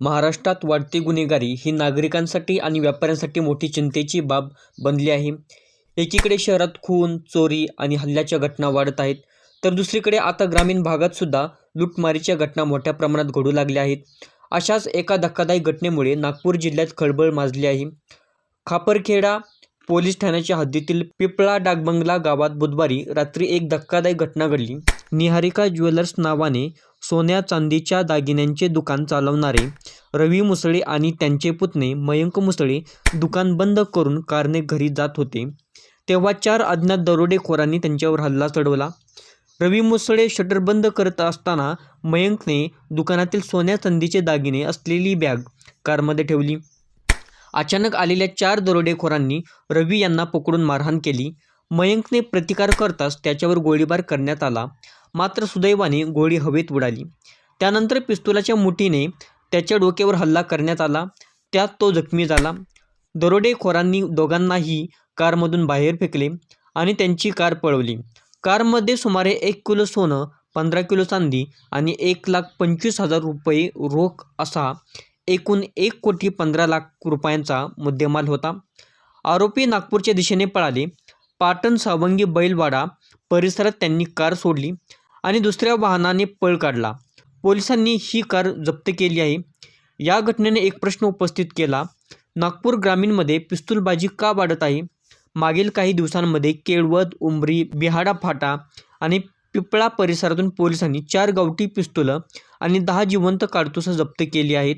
महाराष्ट्रात वाढती गुन्हेगारी ही नागरिकांसाठी आणि व्यापाऱ्यांसाठी मोठी चिंतेची बाब बनली आहे. एकीकडे शहरात खून चोरी आणि हल्ल्याच्या घटना वाढत आहेत तर दुसरीकडे आता ग्रामीण भागातसुद्धा लूटमारीच्या घटना मोठ्या प्रमाणात घडू लागल्या आहेत. अशाच एका धक्कादायक घटनेमुळे नागपूर जिल्ह्यात खळबळ माजली आहे. खापरखेडा पोलीस ठाण्याच्या हद्दीतील पिपळा डागबंगला गावात बुधवारी रात्री एक धक्कादायक घटना घडली. निहारिका ज्वेलर्स नावाने सोन्या चांदीच्या दागिन्यांचे दुकान चालवणारे रवी मुसळे आणि त्यांचे पुतणे मयंक मुसळे दुकान बंद करून कारने घरी जात होते. तेव्हा चार अज्ञात दरोडेखोरांनी त्यांच्यावर हल्ला चढवला. रवी मुसळे शटर बंद करत असताना मयंकने दुकानातील सोन्या चांदीचे दागिने असलेली बॅग कारमध्ये ठेवली. अचानक आलेल्या चार दरोडेखोरांनी रवी यांना पकडून मारहाण केली. मयंकने प्रतिकार करताच त्याच्यावर गोळीबार करण्यात आला. मात्र सुदैवाने गोळी हवेत उडाली त्यानंतर पिस्तुलाच्या मुठीने त्याच्या डोक्यावर हल्ला करण्यात आला. त्यात तो जखमी झाला. दरोडेखोरांनी दोघांनाही कारमधून बाहेर फेकले आणि त्यांची कार पळवली. कारमध्ये सुमारे एक किलो सोनं पंधरा किलो चांदी आणि एक लाख पंचवीस हजार रुपये रोख असा एकूण एक कोटी पंधरा लाख रुपयांचा मुद्देमाल होता. आरोपी नागपूरच्या दिशेने पळाले. पाटण सावंगी बैलवाडा परिसरात त्यांनी कार सोडली आणि दुसऱ्या वाहनाने पळ काढला. पोलिसांनी ही कार जप्त केली आहे. या घटनेने एक प्रश्न उपस्थित केला. नागपूर ग्रामीणमध्ये पिस्तूलबाजी का वाढत आहे? मागील काही दिवसांमध्ये केळवद उंबरी बिहाडा फाटा आणि पिपळा परिसरातून पोलिसांनी चार गावठी पिस्तुलं आणि दहा जिवंत काडतुसं जप्त केली आहेत.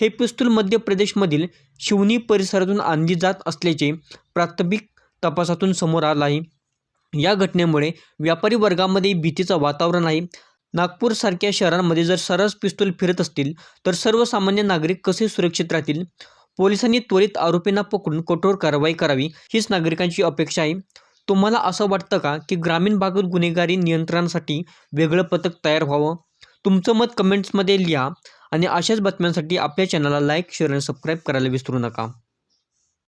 हे पिस्तूल मध्य प्रदेशमधील शिवनी परिसरातून आणली जात असल्याचे प्राथमिक तपासातून समोर आलं आहे. या घटनेमुळे व्यापारी वर्गामध्ये भीतीचं वातावरण आहे. नागपूरसारख्या शहरांमध्ये जर सर्रास पिस्तूल फिरत असतील तर सर्वसामान्य नागरिक कसे सुरक्षित राहतील? पोलिसांनी त्वरित आरोपींना पकडून कठोर कारवाई करावी हीच नागरिकांची अपेक्षा आहे. तुम्हाला असं वाटतं का की ग्रामीण भागात गुन्हेगारी नियंत्रणासाठी वेगळं पथक तयार व्हावं? तुमचं मत कमेंट्समध्ये लिहा आणि अशाच बातम्यांसाठी आपल्या चॅनलला लाईक शेअर आणि सबस्क्राईब करायला विसरू नका.